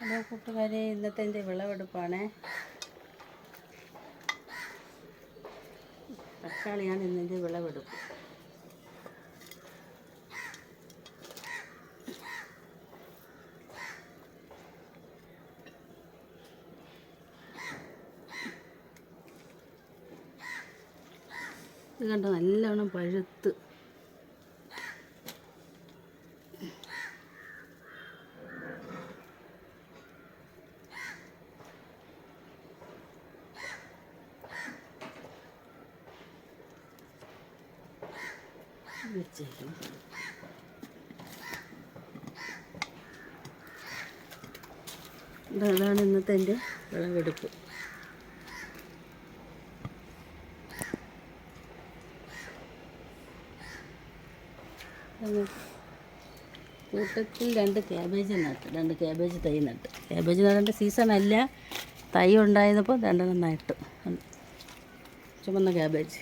Hello കൂട്ടുകാരെ ഇന്നത്തെ എന്റെ വിളവെടുപ്പാണ്. തക്കാളിയാണ് ഇന്നെന്റെ വിളവെടുപ്പ്. ഇത് കണ്ടോ നല്ലവണ്ണം പഴുത്ത്. അതാണ് ഇന്നത്തെ എന്റെ വിളവെടുപ്പ്. കൂട്ടത്തിൽ രണ്ട് ക്യാബേജ് നട്ട് രണ്ട് ക്യാബേജ് തൈ നട്ട്. ക്യാബേജ് നടേണ്ട സീസണല്ല തൈ ഉണ്ടായപ്പോൾ രണ്ടെണ്ണം നട്ടു. ചുമന്ന ക്യാബേജ്